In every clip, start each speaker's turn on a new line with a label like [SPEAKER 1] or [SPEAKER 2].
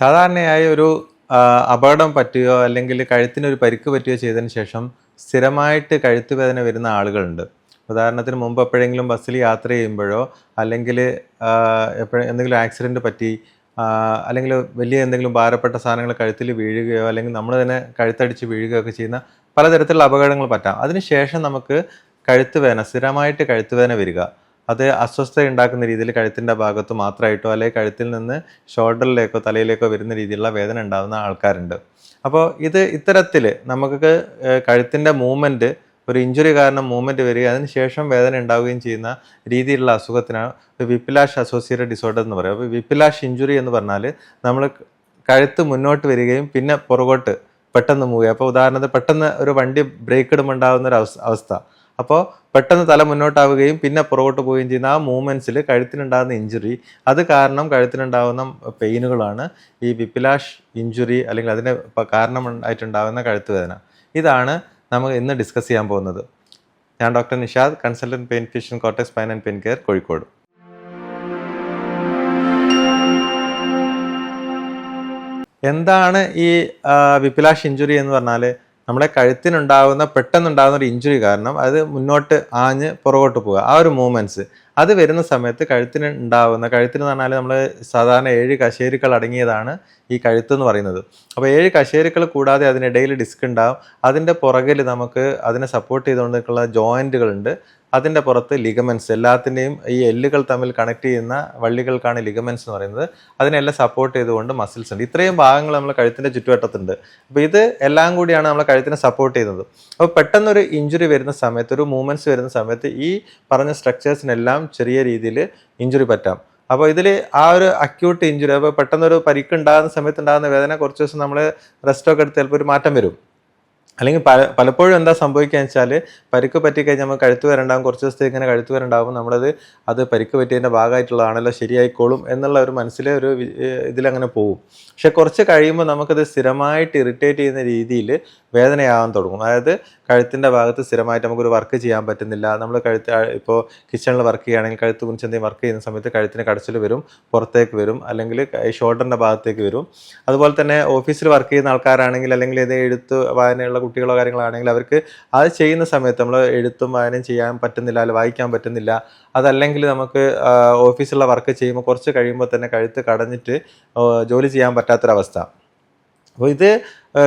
[SPEAKER 1] സാധാരണയായി ഒരു അപകടം പറ്റുകയോ അല്ലെങ്കിൽ കഴുത്തിനൊരു പരിക്ക് പറ്റുകയോ ചെയ്തതിന് ശേഷം സ്ഥിരമായിട്ട് കഴുത്ത് വേദന വരുന്ന ആളുകളുണ്ട്. ഉദാഹരണത്തിന് മുമ്പ് എപ്പോഴെങ്കിലും ബസ്സിൽ യാത്ര ചെയ്യുമ്പോഴോ അല്ലെങ്കിൽ എപ്പോഴും എന്തെങ്കിലും ആക്സിഡന്റ് പറ്റി അല്ലെങ്കിൽ വലിയ എന്തെങ്കിലും ഭാരപ്പെട്ട സാധനങ്ങൾ കഴുത്തിൽ വീഴുകയോ അല്ലെങ്കിൽ നമ്മൾ തന്നെ കഴുത്തടിച്ച് വീഴുകയോ ഒക്കെ ചെയ്യുന്ന പലതരത്തിലുള്ള അപകടങ്ങൾ പറ്റാം. അതിനുശേഷം നമുക്ക് കഴുത്ത് വേദന സ്ഥിരമായിട്ട് കഴുത്ത് വേദന വരിക. അത് അസ്വസ്ഥത ഉണ്ടാക്കുന്ന രീതിയിൽ കഴുത്തിന്റെ ഭാഗത്ത് മാത്രമായിട്ടോ അല്ലെങ്കിൽ കഴുത്തിൽ നിന്ന് ഷോൾഡറിലേക്കോ തലയിലേക്കോ വരുന്ന രീതിയിലുള്ള വേദന ഉണ്ടാകുന്ന ആൾക്കാരുണ്ട്. അപ്പോൾ ഇത് ഇത്തരത്തിൽ നമുക്ക് കഴുത്തിന്റെ മൂവ്മെന്റ് ഒരു ഇഞ്ചുറി കാരണം മൂവ്മെന്റ് വരിക അതിനുശേഷം വേദന ഉണ്ടാവുകയും ചെയ്യുന്ന രീതിയിലുള്ള അസുഖത്തിനാണ് വിപ്പിലാഷ് അസോസിയേറ്റഡ് ഡിസോർഡർ എന്ന് പറയും. അപ്പോൾ വിപ്പിലാഷ് ഇഞ്ചുറി എന്ന് പറഞ്ഞാൽ നമ്മൾ കഴുത്ത് മുന്നോട്ട് വരികയും പിന്നെ പുറകോട്ട് പെട്ടെന്ന് മൂവ് അപ്പോൾ ഉദാഹരണത്തിന് പെട്ടെന്ന് ഒരു വണ്ടി ബ്രേക്ക് ഇടുമ്പോൾ ഉണ്ടാകുന്ന ഒരു അവസ്ഥ. അപ്പോൾ പെട്ടെന്ന് തല മുന്നോട്ടാവുകയും പിന്നെ പുറകോട്ട് പോവുകയും ചെയ്യുന്ന ആ മൂവ്മെന്റ്സിൽ കഴുത്തിനുണ്ടാകുന്ന ഇഞ്ചുറി അത് കാരണം കഴുത്തിനുണ്ടാകുന്ന പെയിനുകളാണ് ഈ വിപ്പിലാഷ് ഇഞ്ചുറി അല്ലെങ്കിൽ അതിന് കാരണം കാരണമായിട്ടുണ്ടാകുന്ന കഴുത്ത് വേദന ഇതാണ് നമ്മൾ ഇന്ന് ഡിസ്കസ് ചെയ്യാൻ പോകുന്നത്. ഞാൻ doctor Nishad consultant pain physician cortex spine and pain care Kozhikode. എന്താണ് ഈ വിപ്പിലാഷ് ഇഞ്ചുറി എന്ന് പറഞ്ഞാൽ നമ്മുടെ കഴുത്തിനുണ്ടാകുന്ന പെട്ടെന്നുണ്ടാകുന്ന ഒരു ഇഞ്ചുറി കാരണം അത് മുന്നോട്ട് ആഞ്ഞ് പുറകോട്ട് പോവുക. ആ ഒരു മൂവ്മെന്റ്സ് അത് വരുന്ന സമയത്ത് കഴുത്തിന് ഉണ്ടാകുന്ന കഴുത്തിന് പറഞ്ഞാൽ നമ്മൾ സാധാരണ ഏഴ് കശേരുക്കൾ അടങ്ങിയതാണ് ഈ കഴുത്ത് എന്ന് പറയുന്നത്. അപ്പോൾ ഏഴ് കശേരുക്കൾ കൂടാതെ അതിനിടയിൽ ഡിസ്ക് ഉണ്ടാവും. അതിന്റെ പുറകിൽ നമുക്ക് അതിനെ സപ്പോർട്ട് ചെയ്തുകൊണ്ടിരിക്കുന്ന ജോയിന്റുകളുണ്ട് അതിന്റെ പുറത്ത് ലിഗമെൻസ് എല്ലാത്തിന്റെയും ഈ എല്ലുകൾ തമ്മിൽ കണക്ട് ചെയ്യുന്ന വള്ളികൾക്കാണ് ലിഗമെൻസ് എന്ന് പറയുന്നത്. അതിനെല്ലാം സപ്പോർട്ട് ചെയ്തുകൊണ്ട് മസിൽസ് ഉണ്ട്. ഇത്രയും ഭാഗങ്ങൾ നമ്മൾ കഴുത്തിന്റെ ചുറ്റുവട്ടത്തുണ്ട്. അപ്പോൾ ഇത് എല്ലാം കൂടിയാണ് നമ്മൾ കഴുത്തിനെ സപ്പോർട്ട് ചെയ്യുന്നത്. അപ്പോൾ പെട്ടെന്നൊരു ഇഞ്ചുറി വരുന്ന സമയത്ത് ഒരു മൂവ്മെന്റ്സ് വരുന്ന സമയത്ത് ഈ പറഞ്ഞ സ്ട്രക്ചേഴ്സിനെല്ലാം ചെറിയ രീതിയിൽ ഇഞ്ചുറി പറ്റാം. അപ്പോൾ ഇതിൽ ആ ഒരു അക്യൂട്ട് ഇഞ്ചുറി അപ്പോൾ പെട്ടെന്നൊരു പരിക്ക് ഉണ്ടാകുന്ന സമയത്ത് ഉണ്ടാകുന്ന വേദന കുറച്ച് ദിവസം നമ്മൾ റെസ്റ്റൊക്കെ എടുത്ത് ചിലപ്പോൾ ഒരു മാറ്റം വരും. അല്ലെങ്കിൽ പല പലപ്പോഴും എന്താ സംഭവിക്കുക വെച്ചാൽ പരിക്ക് പറ്റിക്കഴിഞ്ഞാൽ നമുക്ക് കഴുത്ത് വരണ്ടാവും കുറച്ച് ദിവസത്തേക്ക് ഇങ്ങനെ കഴുത്ത് വരണ്ടാവും നമ്മളത് അത് പരിക്ക് പറ്റിയതിന്റെ ഭാഗമായിട്ടുള്ളതാണല്ലോ ശരിയായിക്കോളും എന്നുള്ള ഒരു മനസ്സിലെ ഒരു ഇതിലങ്ങനെ പോകും പക്ഷെ കുറച്ച് കഴിയുമ്പോൾ നമുക്കത് സ്ഥിരമായിട്ട് ഇറിറ്റേറ്റ് ചെയ്യുന്ന രീതിയിൽ വേദനയാകാൻ തുടങ്ങും. അതായത് കഴുത്തിന്റെ ഭാഗത്ത് സ്ഥിരമായിട്ട് നമുക്കൊരു വർക്ക് ചെയ്യാൻ പറ്റുന്നില്ല. നമ്മൾ കഴുത്ത് ഇപ്പോൾ കിച്ചണിൽ വർക്ക് ചെയ്യുകയാണെങ്കിൽ കഴുത്ത് കുറിച്ച് എന്തെങ്കിലും വർക്ക് ചെയ്യുന്ന സമയത്ത് കഴുത്തിന് കടച്ചിൽ വരും പുറത്തേക്ക് വരും അല്ലെങ്കിൽ ഷോൾഡറിന്റെ ഭാഗത്തേക്ക് വരും. അതുപോലെ തന്നെ ഓഫീസിൽ വർക്ക് ചെയ്യുന്ന ആൾക്കാരാണെങ്കിൽ അല്ലെങ്കിൽ ഏതെങ്കിലും എഴുത്ത് വായനയുള്ള കുട്ടികളോ കാര്യങ്ങളാണെങ്കിൽ അവർക്ക് അത് ചെയ്യുന്ന സമയത്ത് നമ്മൾ എഴുത്തും വായനയും ചെയ്യാൻ പറ്റുന്നില്ല അല്ലെങ്കിൽ വായിക്കാൻ പറ്റുന്നില്ല. അതല്ലെങ്കിൽ നമുക്ക് ഓഫീസിലുള്ള വർക്ക് ചെയ്യുമ്പോൾ കുറച്ച് കഴിയുമ്പോൾ തന്നെ കഴുത്ത് കടഞ്ഞിട്ട് ജോലി ചെയ്യാൻ പറ്റാത്തൊരവസ്ഥ. അപ്പോൾ ഇത്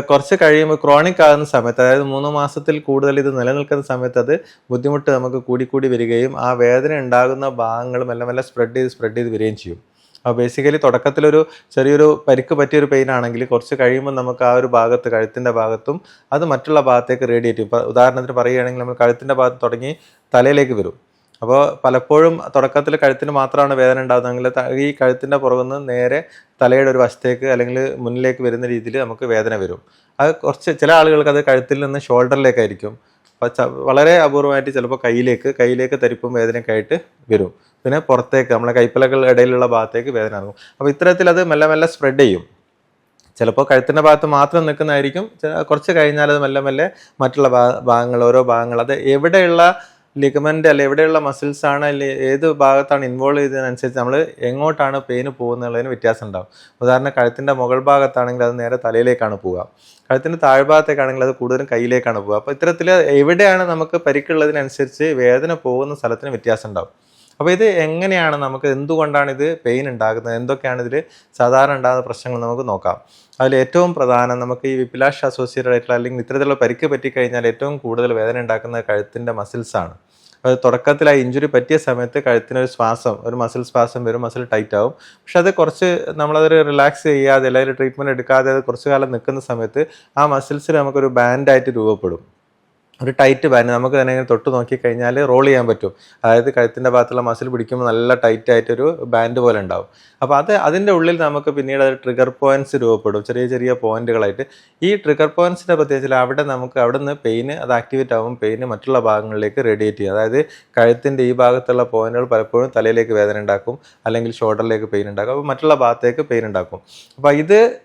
[SPEAKER 1] കുറച്ച് കഴിയുമ്പോൾ ക്രോണിക് ആകുന്ന സമയത്ത് അതായത് മൂന്ന് മാസത്തിൽ കൂടുതൽ ഇത് നിലനിൽക്കുന്ന സമയത്ത് അത് ബുദ്ധിമുട്ട് നമുക്ക് കൂടിക്കൂടി വരികയും ആ വേദന ഉണ്ടാകുന്ന ഭാഗങ്ങൾ മെല്ലെ മെല്ലെ സ്പ്രെഡ് ചെയ്ത് സ്പ്രെഡ് ചെയ്ത് വരികയും ചെയ്യും. അപ്പോൾ ബേസിക്കലി തുടക്കത്തിലൊരു ചെറിയൊരു പരിക്ക് പറ്റിയൊരു പെയിൻ ആണെങ്കിൽ കുറച്ച് കഴിയുമ്പോൾ നമുക്ക് ആ ഒരു ഭാഗത്ത് കഴുത്തിന്റെ ഭാഗത്തും അത് മറ്റുള്ള ഭാഗത്തേക്ക് റേഡിയേറ്റ് ചെയ്യും. ഉദാഹരണത്തിന് പറയുകയാണെങ്കിൽ നമ്മൾ കഴുത്തിന്റെ ഭാഗത്ത് തുടങ്ങി തലയിലേക്ക് വരും. അപ്പോൾ പലപ്പോഴും തുടക്കത്തിൽ കഴുത്തിന് മാത്രമാണ് വേദന ഉണ്ടാകുന്നതെങ്കിൽ ഈ കഴുത്തിന്റെ പുറകുനിന്ന് നേരെ തലയുടെ ഒരു വശത്തേക്ക് അല്ലെങ്കിൽ മുന്നിലേക്ക് വരുന്ന രീതിയിൽ നമുക്ക് വേദന വരും. അത് കുറച്ച് ചില ആളുകൾക്ക് അത് കഴുത്തിൽ നിന്ന് ഷോൾഡറിലേക്കായിരിക്കും. വളരെ അപൂർവമായിട്ട് ചിലപ്പോൾ കയ്യിലേക്ക് കയ്യിലേക്ക് തരിപ്പും വേദനയൊക്കെ ആയിട്ട് വരും. പിന്നെ പുറത്തേക്ക് നമ്മളെ കൈപ്പലകൾ ഇടയിലുള്ള ഭാഗത്തേക്ക് വേദന ഇറങ്ങും അപ്പോൾ ഇത്തരത്തിൽ അത് മെല്ലെ മെല്ലെ സ്പ്രെഡ് ചെയ്യും. ചിലപ്പോൾ കഴുത്തിന്റെ ഭാഗത്ത് മാത്രം നിൽക്കുന്നതായിരിക്കും. കുറച്ച് കഴിഞ്ഞാൽ അത് മെല്ലെ മെല്ലെ മറ്റുള്ള ഭാഗങ്ങൾ ഓരോ ഭാഗങ്ങൾ അത് എവിടെയുള്ള ലിഗമെന്റ് അല്ലെ എവിടെയുള്ള മസിൽസ് ആണ് ഏത് ഭാഗത്താണ് ഇൻവോൾവ് ചെയ്തതിനനുസരിച്ച് നമ്മൾ എങ്ങോട്ടാണ് പെയിന് പോകുന്നുള്ളതിന് വ്യത്യാസം ഉണ്ടാകും ഉദാഹരണം കഴുത്തിന്റെ മുകൾ ഭാഗത്താണെങ്കിൽ അത് നേരെ തലയിലേക്കാണ് പോവുക. കഴുത്തിന്റെ താഴ്ഭാഗത്തേക്കാണെങ്കിൽ അത് കൂടുതലും കയ്യിലേക്കാണ് പോവുക. അപ്പോൾ ഇത്തരത്തിൽ എവിടെയാണ് നമുക്ക് പരിക്കുള്ളതിനനുസരിച്ച് വേദന പോകുന്ന സ്ഥലത്തിന് വ്യത്യാസം ഉണ്ടാവും. അപ്പോൾ ഇത് എങ്ങനെയാണ് നമുക്ക് എന്തുകൊണ്ടാണ് ഇത് പെയിൻ ഉണ്ടാകുന്നത്? എന്തൊക്കെയാണ് ഇതിൽ സാധാരണ ഉണ്ടാകുന്ന പ്രശ്നങ്ങൾ നമുക്ക് നോക്കാം. അതിൽ ഏറ്റവും പ്രധാനം നമുക്ക് ഈ വിപ്ലാഷ് അസോസിയേറ്റഡ് ആയിട്ടുള്ള അല്ലെങ്കിൽ ഇത്തരത്തിലുള്ള പരിക്ക് പറ്റിക്കഴിഞ്ഞാൽ ഏറ്റവും കൂടുതൽ വേദന ഉണ്ടാക്കുന്നത് കഴുത്തിന്റെ മസിൽസാണ് അത് തുടക്കത്തിൽ ആ ഇഞ്ചുറി പറ്റിയ സമയത്ത് കഴുത്തിനൊരു ശ്വാസം ഒരു മസിൽ ശ്വാസം വരും മസിൽ ടൈറ്റ് ആവും. പക്ഷെ അത് കുറച്ച് നമ്മളതൊരു റിലാക്സ് ചെയ്യാതെ അല്ലെങ്കിൽ ട്രീറ്റ്മെന്റ് എടുക്കാതെ അത് കുറച്ച് കാലം നിൽക്കുന്ന സമയത്ത് ആ മസിൽസിൽ നമുക്കൊരു ബാൻഡായിട്ട് രൂപപ്പെടും. ഒരു ടൈറ്റ് ബാൻഡ് നമുക്ക് തന്നെ ഇങ്ങനെ തൊട്ട് നോക്കി കഴിഞ്ഞാൽ റോൾ ചെയ്യാൻ പറ്റും. അതായത് കഴുത്തിന്റെ ഭാഗത്തുള്ള മസിൽ പിടിക്കുമ്പോൾ നല്ല ടൈറ്റ് ആയിട്ടൊരു ബാൻഡ് പോലെ ഉണ്ടാവും. അപ്പോൾ അത് അതിന്റെ ഉള്ളിൽ നമുക്ക് പിന്നീട് അത് ട്രിഗർ പോയിന്റ്സ് രൂപപ്പെടും. ചെറിയ ചെറിയ പോയിന്റുകളായിട്ട്. ഈ ട്രിഗർ പോയിന്റ്സിന്റെ പ്രത്യേകിച്ച് അവിടെ നമുക്ക് അവിടെ നിന്ന് പെയിന് അത് ആക്ടിവേറ്റ് ആകും പെയിന് മറ്റുള്ള ഭാഗങ്ങളിലേക്ക് റേഡിയേറ്റ് ചെയ്യും. അതായത് കഴുത്തിന്റെ ഈ ഭാഗത്തുള്ള പോയിന്റുകൾ പലപ്പോഴും തലയിലേക്ക് വേദന ഉണ്ടാക്കും. അല്ലെങ്കിൽ ഷോൾഡറിലേക്ക് പെയിൻ ഉണ്ടാക്കും. അപ്പോൾ മറ്റുള്ള ഭാഗത്തേക്ക് പെയിൻ ഉണ്ടാക്കും. അപ്പോൾ ഇത്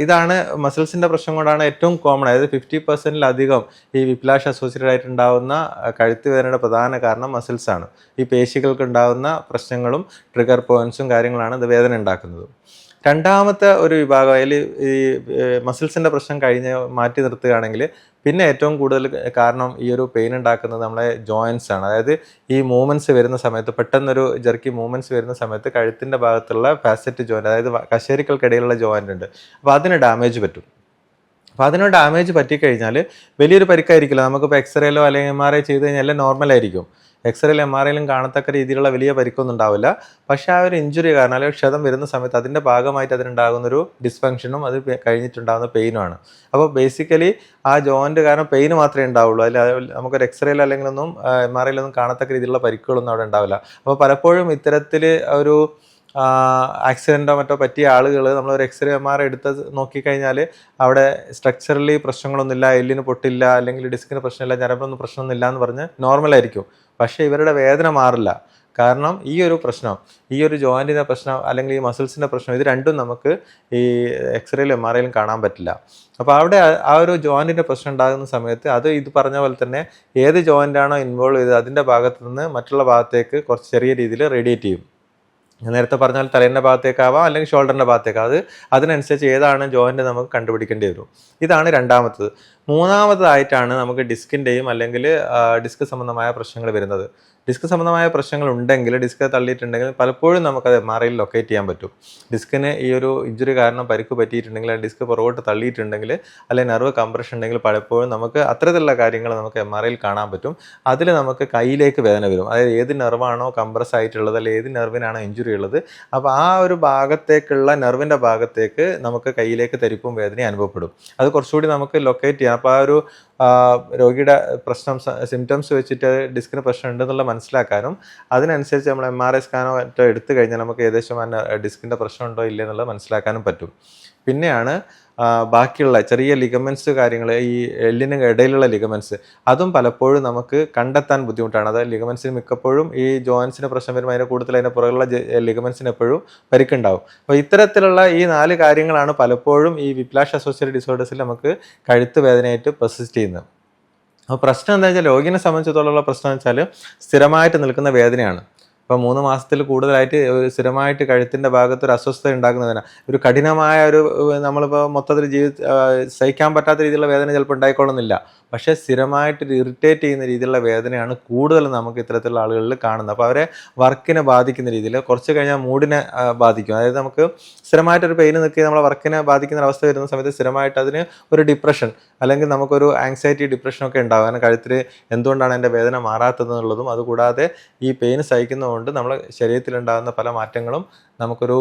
[SPEAKER 1] ഇതാണ് മസിൽസിന്റെ പ്രശ്നം കൊണ്ടാണ് ഏറ്റവും കോമൺ അതായത് ഫിഫ്റ്റി പെർസെന്റിലധികം ഈ വിപ്ലാഷ് അസോസിയേറ്റഡ് ആയിട്ട് ഉണ്ടാകുന്ന കഴുത്ത് വേദനയുടെ പ്രധാന കാരണം മസിൽസാണ് ഈ പേശികൾക്ക് ഉണ്ടാകുന്ന പ്രശ്നങ്ങളും ട്രിഗർ പോയിൻസും കാര്യങ്ങളാണ് ഇത് വേദന ഉണ്ടാക്കുന്നത്. രണ്ടാമത്തെ ഒരു വിഭാഗം അതിൽ ഈ മസിൽസിന്റെ പ്രശ്നം കഴിഞ്ഞ് മാറ്റി നിർത്തുകയാണെങ്കിൽ പിന്നെ ഏറ്റവും കൂടുതൽ കാരണം ഈ ഒരു പെയിൻ ഉണ്ടാക്കുന്നത് നമ്മളെ ജോയിൻസ് ആണ്. അതായത് ഈ മൂവ്മെന്റ്സ് വരുന്ന സമയത്ത് പെട്ടെന്നൊരു ജെർക്കി മൂവ്മെന്റ്സ് വരുന്ന സമയത്ത് കഴുത്തിന്റെ ഭാഗത്തുള്ള ഫാസറ്റ് ജോയിന്റ് അതായത് കശേരിക്കൾക്കിടയിലുള്ള ജോയിന്റ് ഉണ്ട്. അപ്പോൾ അതിന് ഡാമേജ് പറ്റും. അപ്പോൾ അതിന് ഡാമേജ് പറ്റിക്കഴിഞ്ഞാൽ വലിയൊരു പരിക്കായിരിക്കില്ല. നമുക്കിപ്പോൾ എക്സ്റേയിലോ അല്ലെങ്കിൽ എം ആർ ഐ ചെയ്ത് കഴിഞ്ഞാൽ നോർമൽ ആയിരിക്കും. എക്സ്റേയിലും എം ആർ ഐയിലും കാണത്തക്ക രീതിയിലുള്ള വലിയ പരിക്കൊന്നും ഉണ്ടാവില്ല. പക്ഷേ ആ ഒരു ഇഞ്ചുറി കാരണം അല്ലെങ്കിൽ ക്ഷതം വരുന്ന സമയത്ത് അതിന്റെ ഭാഗമായിട്ട് അതിനുണ്ടാകുന്ന ഒരു ഡിസ്ഫങ്ഷനും അത് കഴിഞ്ഞിട്ടുണ്ടാകുന്ന പെയിനുമാണ് അപ്പോൾ ബേസിക്കലി ആ ജോയിന്റ് കാരണം പെയിൻ മാത്രമേ ഉണ്ടാവുള്ളൂ. അത് നമുക്കൊരു എക്സ്റേയിൽ അല്ലെങ്കിലൊന്നും എം ആർ ഐയിലൊന്നും കാണത്തക്ക രീതിയിലുള്ള പരിക്കുകളൊന്നും അവിടെ ഉണ്ടാവില്ല. അപ്പോൾ പലപ്പോഴും ഇത്തരത്തിൽ ഒരു ആക്സിഡന്റോ മറ്റോ പറ്റിയ ആളുകൾ നമ്മൾ ഒരു എക്സ്റേ എം ആർ എടുത്ത് നോക്കിക്കഴിഞ്ഞാൽ അവിടെ സ്ട്രക്ചറലി പ്രശ്നങ്ങളൊന്നുമില്ല എല്ലിന് പൊട്ടില്ല അല്ലെങ്കിൽ ഡിസ്കിന് പ്രശ്നമില്ല ഞരമ്പൊന്നും പ്രശ്നമൊന്നുമില്ല എന്ന് പറഞ്ഞ് നോർമലായിരിക്കും പക്ഷേ ഇവരുടെ വേദന മാറില്ല. കാരണം ഈ ഒരു പ്രശ്നം ഈ ഒരു ജോയിന്റിന്റെ പ്രശ്നം അല്ലെങ്കിൽ ഈ മസിൽസിന്റെ പ്രശ്നം ഇത് രണ്ടും നമുക്ക് ഈ എക്സ്റേയിലും എം ആർ ഐയിലും കാണാൻ പറ്റില്ല. അപ്പോൾ അവിടെ ആ- ഒരു ജോയിന്റിന്റെ പ്രശ്നം ഉണ്ടാകുന്ന സമയത്ത് അത് ഇത് പറഞ്ഞ പോലെ തന്നെ ഏത് ജോയിന്റാണോ ഇൻവോൾവ് ചെയ്തത് അതിന്റെ ഭാഗത്ത് നിന്ന് മറ്റുള്ള ഭാഗത്തേക്ക് കുറച്ച് ചെറിയ രീതിയിൽ റേഡിയേറ്റ് ചെയ്യും. നേരത്തെ പറഞ്ഞാൽ തലേന്റെ ഭാഗത്തേക്കാവാം അല്ലെങ്കിൽ ഷോൾഡറിന്റെ ഭാഗത്തേക്കാവും അത് അതിനനുസരിച്ച് ഏതാണ് ജോയിന്റ് നമുക്ക് കണ്ടുപിടിക്കേണ്ടി വരും. ഇതാണ് രണ്ടാമത്തത്. മൂന്നാമതായിട്ടാണ് നമുക്ക് ഡിസ്കിന്റെയും അല്ലെങ്കിൽ ഡിസ്ക് സംബന്ധമായ പ്രശ്നങ്ങൾ വരുന്നത്. ഡിസ്ക് സംബന്ധമായ പ്രശ്നങ്ങൾ ഉണ്ടെങ്കിൽ ഡിസ്ക് തള്ളിയിട്ടുണ്ടെങ്കിൽ പലപ്പോഴും നമുക്കത് എം ആർ ഐയിൽ ലൊക്കേറ്റ് ചെയ്യാൻ പറ്റും. ഡിസ്കിന് ഈ ഒരു ഇഞ്ചുറി കാരണം പരിക്ക് പറ്റിയിട്ടുണ്ടെങ്കിൽ ഡിസ്ക് പുറകോട്ട് തള്ളിയിട്ടുണ്ടെങ്കിൽ അല്ലെങ്കിൽ നെർവ് കംപ്രഷൻ ഉണ്ടെങ്കിൽ പലപ്പോഴും നമുക്ക് അത്തരത്തിലുള്ള കാര്യങ്ങൾ നമുക്ക് എം ആർ ഐയിൽ കാണാൻ പറ്റും. അതിൽ നമുക്ക് കയ്യിലേക്ക് വേദന വരും. അതായത് ഏത് നെർവാണോ കംപ്രസ് ആയിട്ടുള്ളത് അല്ലെങ്കിൽ ഏത് നെർവിനാണോ ഇഞ്ചുറി ഉള്ളത് അപ്പോൾ ആ ഒരു ഭാഗത്തേക്കുള്ള നെർവിന്റെ ഭാഗത്തേക്ക് നമുക്ക് കയ്യിലേക്ക് തരിപ്പും വേദനയും അനുഭവപ്പെടും. അത് കുറച്ചുകൂടി നമുക്ക് ലൊക്കേറ്റ് ചെയ്യാം. അപ്പോൾ ആ ഒരു രോഗിയുടെ പ്രശ്നം സിംറ്റംസ് വെച്ചിട്ട് ഡിസ്കിന് പ്രശ്നം ഉണ്ടെന്നുള്ള മനസ്സിലാക്കാനും അതിനനുസരിച്ച് നമ്മൾ എം ആർ ഐ സ്കാനോ മറ്റോ എടുത്തു കഴിഞ്ഞാൽ നമുക്ക് ഏകദേശം ആ ഡിസ്കിന്റെ പ്രശ്നമുണ്ടോ ഇല്ലേ എന്നുള്ളത് മനസ്സിലാക്കാനും പറ്റും. പിന്നെയാണ് ബാക്കിയുള്ള ചെറിയ ലിഗമെൻസ് കാര്യങ്ങൾ ഈ എല്ലിന് ഇടയിലുള്ള ലിഗമെൻസ് അതും പലപ്പോഴും നമുക്ക് കണ്ടെത്താൻ ബുദ്ധിമുട്ടാണ്. അതായത് ലിഗമെൻസിന് മിക്കപ്പോഴും ഈ ജോയിൻസിന് പ്രശ്നം വരുമ്പോൾ അതിന്റെ കൂടുതൽ അതിന്റെ പുറകുള്ള ലിഗമെൻസിന് എപ്പോഴും പരിക്കുണ്ടാവും. അപ്പോൾ ഇത്തരത്തിലുള്ള ഈ നാല് കാര്യങ്ങളാണ് പലപ്പോഴും ഈ വിപ്ലാഷ് അസോസിയേറ്റ് ഡിസോർഡേഴ്സിൽ നമുക്ക് കഴുത്ത് വേദനയായിട്ട് പ്രസിസ്റ്റ് ചെയ്യുന്നത്. അപ്പോൾ പ്രശ്നം എന്താ വെച്ചാൽ രോഗിനെ സംബന്ധിച്ചിടത്തോളം പ്രശ്നം വെച്ചാൽ സ്ഥിരമായിട്ട് നിൽക്കുന്ന വേദനയാണ്. ഇപ്പോൾ മൂന്ന് മാസത്തിൽ കൂടുതലായിട്ട് സ്ഥിരമായിട്ട് കഴുത്തിന്റെ ഭാഗത്ത് ഒരു അസ്വസ്ഥത ഉണ്ടാക്കുന്നതിനാണ് ഒരു കഠിനമായ ഒരു നമ്മളിപ്പോ നമ്മളിപ്പോൾ മൊത്തത്തിൽ ജീവിത സഹിക്കാൻ പറ്റാത്ത രീതിയിലുള്ള വേദന ചിലപ്പോൾ ഉണ്ടായിക്കൊള്ളുന്നില്ല. പക്ഷേ സ്ഥിരമായിട്ട് ഇറിറ്റേറ്റ് ചെയ്യുന്ന രീതിയിലുള്ള വേദനയാണ് കൂടുതൽ നമുക്ക് ഇത്തരത്തിലുള്ള ആളുകളിൽ കാണുന്നത്. അപ്പോൾ അവരെ വർക്കിനെ ബാധിക്കുന്ന രീതിയിൽ കുറച്ച് കഴിഞ്ഞാൽ മൂഡിനെ ബാധിക്കും. അതായത് നമുക്ക് സ്ഥിരമായിട്ടൊരു പെയിന് നിൽക്കുക നമ്മളെ വർക്കിനെ ബാധിക്കുന്ന അവസ്ഥ വരുന്ന സമയത്ത് സ്ഥിരമായിട്ട് അതിന് ഒരു ഡിപ്രഷൻ അല്ലെങ്കിൽ നമുക്കൊരു ആങ്സൈറ്റി ഡിപ്രഷനൊക്കെ ഉണ്ടാകും കാരണം കഴുത്തിൽ എന്തുകൊണ്ടാണ് എന്റെ വേദന മാറാത്തതെന്നുള്ളതും അതുകൂടാതെ ഈ പെയിൻ സഹിക്കുന്നതുകൊണ്ട് നമ്മളെ ശരീരത്തിലുണ്ടാകുന്ന പല മാറ്റങ്ങളും നമുക്കൊരു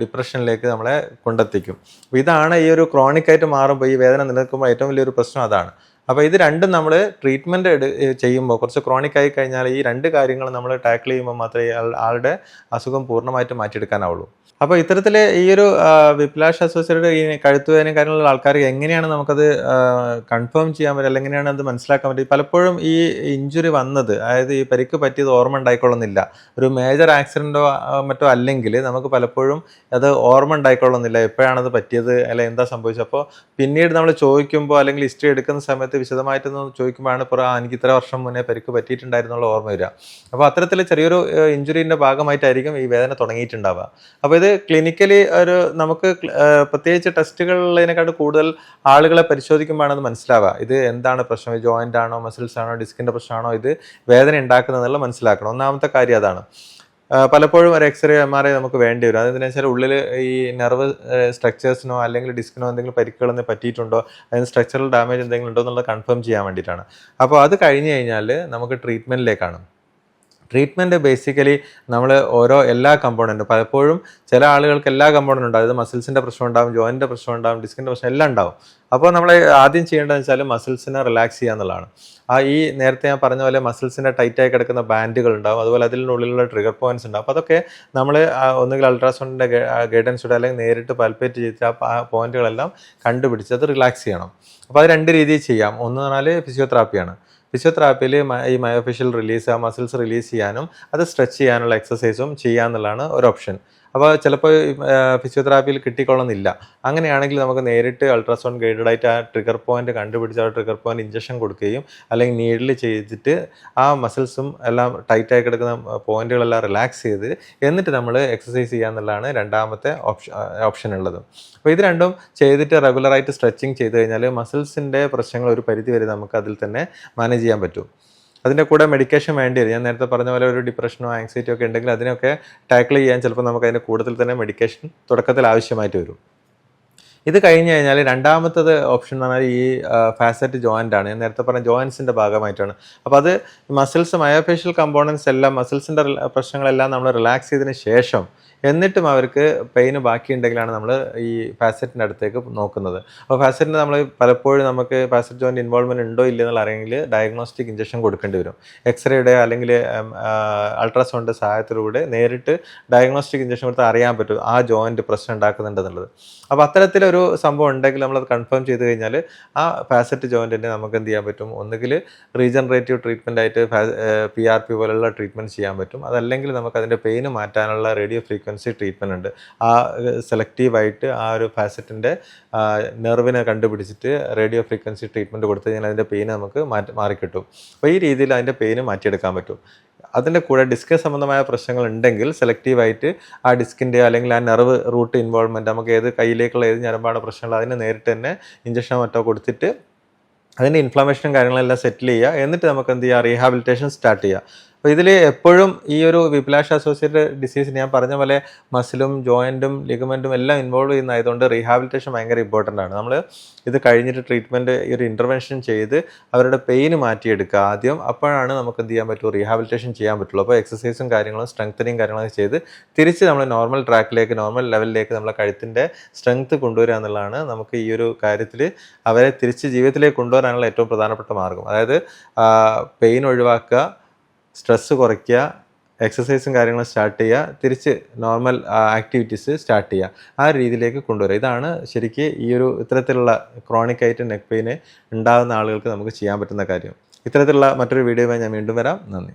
[SPEAKER 1] ഡിപ്രഷനിലേക്ക് നമ്മളെ കൊണ്ടെത്തിക്കും. അപ്പോൾ ഇതാണ് ഈ ഒരു ക്രോണിക് ആയിട്ട് മാറുമ്പോൾ ഈ വേദന നിലനിൽക്കുമ്പോൾ ഏറ്റവും വലിയൊരു പ്രശ്നം അതാണ്. അപ്പോൾ ഇത് രണ്ടും നമ്മൾ ട്രീറ്റ്മെന്റ് എടു ചെയ്യുമ്പോൾ കുറച്ച് ക്രോണിക് ആയി കഴിഞ്ഞാൽ ഈ രണ്ട് കാര്യങ്ങൾ നമ്മൾ ടാക്കിൾ ചെയ്യുമ്പോൾ മാത്രമേ ആളുടെ അസുഖം പൂർണമായിട്ട് മാറ്റിയെടുക്കാനാവുള്ളൂ. അപ്പോൾ ഇത്തരത്തിൽ ഈ ഒരു വിപ്ലാഷ് അസോസിയേറ്റഡ് ഈ കഴുത്തുവേദനയും കാര്യങ്ങളുള്ള ആൾക്കാർ എങ്ങനെയാണ് നമുക്കത് കൺഫേം ചെയ്യാൻ പറ്റുക? അല്ലെങ്കിൽ എങ്ങനെയാണ് അത് മനസ്സിലാക്കാൻ പറ്റുക? പലപ്പോഴും ഈ ഇഞ്ചുറി വന്നത് അതായത് ഈ പരിക്ക് പറ്റിയത് ഓർമ്മ ഉണ്ടായിക്കൊള്ളുന്നില്ല. ഒരു മേജർ ആക്സിഡന്റോ മറ്റോ അല്ലെങ്കിൽ നമുക്ക് പലപ്പോഴും അത് ഓർമ്മ ഉണ്ടായിക്കൊള്ളുന്നില്ല. എപ്പോഴാണത് പറ്റിയത്? അല്ലെ എന്താ സംഭവിച്ചത്? അപ്പോൾ പിന്നീട് നമ്മൾ ചോദിക്കുമ്പോൾ അല്ലെങ്കിൽ ഹിസ്റ്ററി എടുക്കുന്ന സമയത്ത് വിശദമായിട്ടൊന്ന് ചോദിക്കുമ്പോഴാണ് ആ, എനിക്ക് ഇത്ര വർഷം മുന്നേ പരിക്ക് പറ്റിയിട്ടുണ്ടായിരുന്നുള്ള ഓർമ്മ വരിക. അപ്പോൾ അത്തരത്തിൽ ചെറിയൊരു ഇഞ്ചുറിന്റെ ഭാഗമായിട്ടായിരിക്കും ഈ വേദന തുടങ്ങിയിട്ടുണ്ടാവുക. അപ്പോൾ ഇത് ക്ലിനിക്കലി ഒരു നമുക്ക് പ്രത്യേകിച്ച് ടെസ്റ്റുകളിനെക്കാട്ട് കൂടുതൽ ആളുകളെ പരിശോധിക്കുമ്പോഴാണ് അത് മനസ്സിലാവുക. ഇത് എന്താണ് പ്രശ്നം? ജോയിന്റ് ആണോ മസിൽസ് ആണോ ഡിസ്കിന്റെ പ്രശ്നമാണോ? ഇത് വേദന ഉണ്ടാക്കുന്നതെന്നുള്ള മനസ്സിലാക്കണം. ഒന്നാമത്തെ കാര്യം അതാണ്. പലപ്പോഴും ഒരു എക്സ്റേ എം ആർ ഐ നമുക്ക് വേണ്ടി വരും. അതെന്താണെന്ന് വെച്ചാൽ ഉള്ളിൽ ഈ നെർവ് സ്ട്രക്ചേഴ്സിനോ അല്ലെങ്കിൽ ഡിസ്കിനോ എന്തെങ്കിലും പരിക്കുകളൊന്നും പറ്റിയിട്ടുണ്ടോ അതിന് സ്ട്രക്ചറൽ ഡാമേജ് എന്തെങ്കിലും ഉണ്ടോ എന്നുള്ളത് കൺഫേം ചെയ്യാൻ വേണ്ടിയിട്ടാണ്. അപ്പോൾ അത് കഴിഞ്ഞ് കഴിഞ്ഞാൽ നമുക്ക് ട്രീറ്റ്മെന്റിലേക്കാണ് ട്രീറ്റ്മെന്റ് ബേസിക്കലി നമ്മൾ ഓരോ എല്ലാ കമ്പോണന്റും പലപ്പോഴും ചില ആളുകൾക്ക് എല്ലാ കമ്പോണന്റും ഉണ്ടാവും. അതായത് മസിൽസിന്റെ പ്രശ്നം ഉണ്ടാവും ജോയിന്റെ പ്രശ്നം ഉണ്ടാവും ഡിസ്കിന്റെ പ്രശ്നം എല്ലാം ഉണ്ടാവും. അപ്പോൾ നമ്മൾ ആദ്യം ചെയ്യേണ്ടതെന്ന് വെച്ചാൽ മസിൽസിനെ റിലാക്സ് ചെയ്യുക എന്നുള്ളതാണ്. ആ ഈ നേരത്തെ ഞാൻ പറഞ്ഞ പോലെ മസിൽസിന്റെ ടൈറ്റായി കിടക്കുന്ന ബാൻഡുകൾ ഉണ്ടാവും. അതുപോലെ അതിനുള്ളിലുള്ള ട്രിഗർ പോയിന്റ്സ് ഉണ്ടാവും. അപ്പോൾ അതൊക്കെ നമ്മൾ ഒന്നുകിൽ അൾട്രാസൗണ്ടിന്റെ ഗൈഡൻസോടെ അല്ലെങ്കിൽ നേരിട്ട് പൽപ്പേറ്റ് ചെയ്ത് ആ പോയിന്റുകളെല്ലാം കണ്ടുപിടിച്ച് അത് റിലാക്സ് ചെയ്യണം. അപ്പോൾ അത് രണ്ട് രീതിയിൽ ചെയ്യാം. ഒന്ന് പറഞ്ഞാൽ ഫിസിയോതെറാപ്പിയാണ് ഫിസിയോതെറാപ്പിയിൽ ഈ മയോഫിഷ്യൽ റിലീസ് ആ മസിൽസ് റിലീസ് ചെയ്യാനും അത് സ്ട്രെച്ച് ചെയ്യാനുള്ള എക്സസൈസും ചെയ്യാന്നുള്ളതാണ് ഒരു ഓപ്ഷൻ അപ്പോൾ ചിലപ്പോൾ ഫിസിയോതെറാപ്പിയിൽ കിട്ടിക്കൊള്ളുന്നില്ല. അങ്ങനെയാണെങ്കിൽ നമുക്ക് നേരിട്ട് അൾട്രാസൗണ്ട് ഗൈഡഡ് ആയിട്ട് ആ ട്രിഗർ പോയിന്റ് കണ്ടുപിടിച്ച് ആ ട്രിഗർ പോയിന്റ് ഇഞ്ചക്ഷൻ കൊടുക്കുകയും അല്ലെങ്കിൽ നീഡിൽ ചെയ്തിട്ട് ആ മസിൽസും എല്ലാം ടൈറ്റായി കിടക്കുന്ന പോയിന്റുകളെല്ലാം റിലാക്സ് ചെയ്ത് എന്നിട്ട് നമ്മൾ എക്സസൈസ് ചെയ്യാന്നുള്ളതാണ് രണ്ടാമത്തെ ഓപ്ഷൻ ഓപ്ഷൻ ഉള്ളത്. അപ്പോൾ ഇത് രണ്ടും ചെയ്തിട്ട് റെഗുലറായിട്ട് സ്ട്രെച്ചിങ് ചെയ്ത് കഴിഞ്ഞാൽ മസിൽസിന്റെ പ്രശ്നങ്ങൾ ഒരു പരിധി വരെ നമുക്ക് അതിൽ തന്നെ മാനേജ് ചെയ്യാൻ പറ്റും. അതിന്റെ കൂടെ മെഡിക്കേഷൻ വേണ്ടി വരും ഞാൻ നേരത്തെ പറഞ്ഞ പോലെ ഒരു ഡിപ്രഷനോ ആങ്സൈറ്റിയോ ഒക്കെ ഉണ്ടെങ്കിൽ അതിനൊക്കെ ടാക്കിൾ ചെയ്യാൻ ചിലപ്പോൾ നമുക്ക് അതിന്റെ കൂടുതൽ തന്നെ മെഡിക്കേഷൻ തുടക്കത്തിൽ ആവശ്യമായിട്ട് വരും. ഇത് കഴിഞ്ഞ് കഴിഞ്ഞാൽ രണ്ടാമത്തത് ഓപ്ഷൻ എന്ന് പറഞ്ഞാൽ ഈ ഫാസറ്റ് ജോയിന്റ് ആണ്. ഞാൻ നേരത്തെ പറഞ്ഞ ജോയിൻസിന്റെ ഭാഗമായിട്ടാണ്. അപ്പോൾ അത് മസിൽസ് മയോഫേഷ്യൽ കമ്പോണൻസ് എല്ലാം മസിൽസിന്റെ പ്രശ്നങ്ങളെല്ലാം നമ്മൾ റിലാക്സ് ചെയ്തതിന് ശേഷം എന്നിട്ടും അവർക്ക് പെയിന് ബാക്കിയുണ്ടെങ്കിലാണ് നമ്മൾ ഈ ഫാസറ്റിന്റെ അടുത്തേക്ക് നോക്കുന്നത്. അപ്പോൾ ഫാസറ്റിന് നമ്മൾ പലപ്പോഴും നമുക്ക് ഫാസറ്റ് ജോയിന്റ് ഇൻവോൾവ്മെന്റ് ഉണ്ടോ ഇല്ലെന്നുള്ള അറിയെങ്കിൽ ഡയഗ്നോസ്റ്റിക് ഇഞ്ചക്ഷൻ കൊടുക്കേണ്ടി വരും. എക്സ്റേയുടെ അല്ലെങ്കിൽ അൾട്രാസൗണ്ട് സഹായത്തിലൂടെ നേരിട്ട് ഡയഗ്നോസ്റ്റിക് ഇഞ്ചക്ഷൻ കൊടുത്ത് അറിയാൻ പറ്റും ആ ജോയിന്റ് പ്രശ്നം ഉണ്ടാക്കുന്നുണ്ടെന്നുള്ളത്. അപ്പോൾ അത്തരത്തിലൊരു സംഭവം ഉണ്ടെങ്കിൽ നമ്മളത് കൺഫേം ചെയ്ത് കഴിഞ്ഞാൽ ആ ഫാസറ്റ് ജോയിന്റിനെ നമുക്ക് എന്ത് ചെയ്യാൻ പറ്റും? ഒന്നുകിൽ റീജനറേറ്റീവ് ട്രീറ്റ്മെന്റ് ആയിട്ട് പി ആർ പി പോലുള്ള ട്രീറ്റ്മെന്റ് ചെയ്യാൻ പറ്റും. അതല്ലെങ്കിൽ നമുക്ക് അതിന്റെ പെയിന് മാറ്റാനുള്ള റേഡിയോ ഫ്രീക്വൻസി ട്രീറ്റ്മെന്റ് ഉണ്ട്. ആ സെലക്റ്റീവായിട്ട് ആ ഒരു ഫാസറ്റിന്റെ നെർവിനെ കണ്ടുപിടിച്ചിട്ട് റേഡിയോ ഫ്രീക്വൻസി ട്രീറ്റ്മെന്റ് കൊടുത്തു കഴിഞ്ഞാൽ അതിന്റെ പെയിന് നമുക്ക് മാറ്റി മാറിക്കിട്ടും. അപ്പോൾ ഈ രീതിയിൽ അതിന്റെ പെയിന് മാറ്റിയെടുക്കാൻ പറ്റും. അതിന്റെ കൂടെ ഡിസ്ക് സംബന്ധമായ പ്രശ്നങ്ങൾ ഉണ്ടെങ്കിൽ സെലക്റ്റീവായിട്ട് ആ ഡിസ്കിന്റെ അല്ലെങ്കിൽ ആ നെർവ് റൂട്ട് ഇൻവോൾവ്മെന്റ് നമുക്ക് ഏത് കയ്യിലേക്കുള്ള ഏത് ഞരമ്പാണ് പ്രശ്നങ്ങൾ അതിന് നേരിട്ട് തന്നെ ഇഞ്ചക്ഷനോ മറ്റോ കൊടുത്തിട്ട് അതിന്റെ ഇൻഫ്ലമേഷനും കാര്യങ്ങളെല്ലാം സെറ്റിൽ ചെയ്യുക. എന്നിട്ട് നമുക്ക് എന്ത് ചെയ്യുക റീഹാബിലിറ്റേഷൻ സ്റ്റാർട്ട് ചെയ്യുക അപ്പോൾ ഇതിൽ എപ്പോഴും ഈ ഒരു വിപ്ലാഷ് അസോസിയേറ്റഡ് ഡിസീസ് ഞാൻ പറഞ്ഞ പോലെ മസിലും ജോയിന്റും ലിഗമെന്റും എല്ലാം ഇൻവോൾവ് ചെയ്യുന്നതായതുകൊണ്ട് റീഹാബിലിറ്റേഷൻ ഭയങ്കര ഇമ്പോർട്ടന്റ് ആണ്. നമ്മൾ ഇത് കഴിഞ്ഞിട്ട് ട്രീറ്റ്മെന്റ് ഈ ഒരു ഇന്റർവെൻഷൻ ചെയ്ത് അവരുടെ പെയിന് മാറ്റിയെടുക്കുക. ആദ്യം അപ്പോഴാണ് നമുക്ക് എന്ത് ചെയ്യാൻ പറ്റുള്ളൂ റീഹാബിലിറ്റേഷൻ ചെയ്യാൻ പറ്റുള്ളൂ. അപ്പോൾ എക്സസൈസും കാര്യങ്ങളും സ്ട്രെങ്തനിങ് കാര്യങ്ങളൊക്കെ ചെയ്ത് തിരിച്ച് നമ്മൾ നോർമൽ ട്രാക്കിലേക്ക് നോർമൽ ലെവലിലേക്ക് നമ്മളെ കഴുത്തിന്റെ സ്ട്രെങ്ത് കൊണ്ടുവരിക എന്നുള്ളതാണ് നമുക്ക് ഈ ഒരു കാര്യത്തിൽ അവരെ തിരിച്ച് ജീവിതത്തിലേക്ക് കൊണ്ടുവരാനുള്ള ഏറ്റവും പ്രധാനപ്പെട്ട മാർഗം. അതായത് പെയിൻ ഒഴിവാക്കുക സ്ട്രെസ്സ് കുറയ്ക്കുക എക്സസൈസും കാര്യങ്ങളും സ്റ്റാർട്ട് ചെയ്യുക തിരിച്ച് നോർമൽ ആക്ടിവിറ്റീസ് സ്റ്റാർട്ട് ചെയ്യുക. ആ രീതിയിലേക്ക് കൊണ്ടുവരിക. ഇതാണ് ശരിക്ക് ഈ ഒരു ഇത്തരത്തിലുള്ള ക്രോണിക് ആയിട്ട് നെക്ക് പെയിന് ഉണ്ടാകുന്ന ആളുകൾക്ക് നമുക്ക് ചെയ്യാൻ പറ്റുന്ന കാര്യം. ഇത്തരത്തിലുള്ള മറ്റൊരു വീഡിയോയുമായി ഞാൻ വീണ്ടും വരാം. നന്ദി.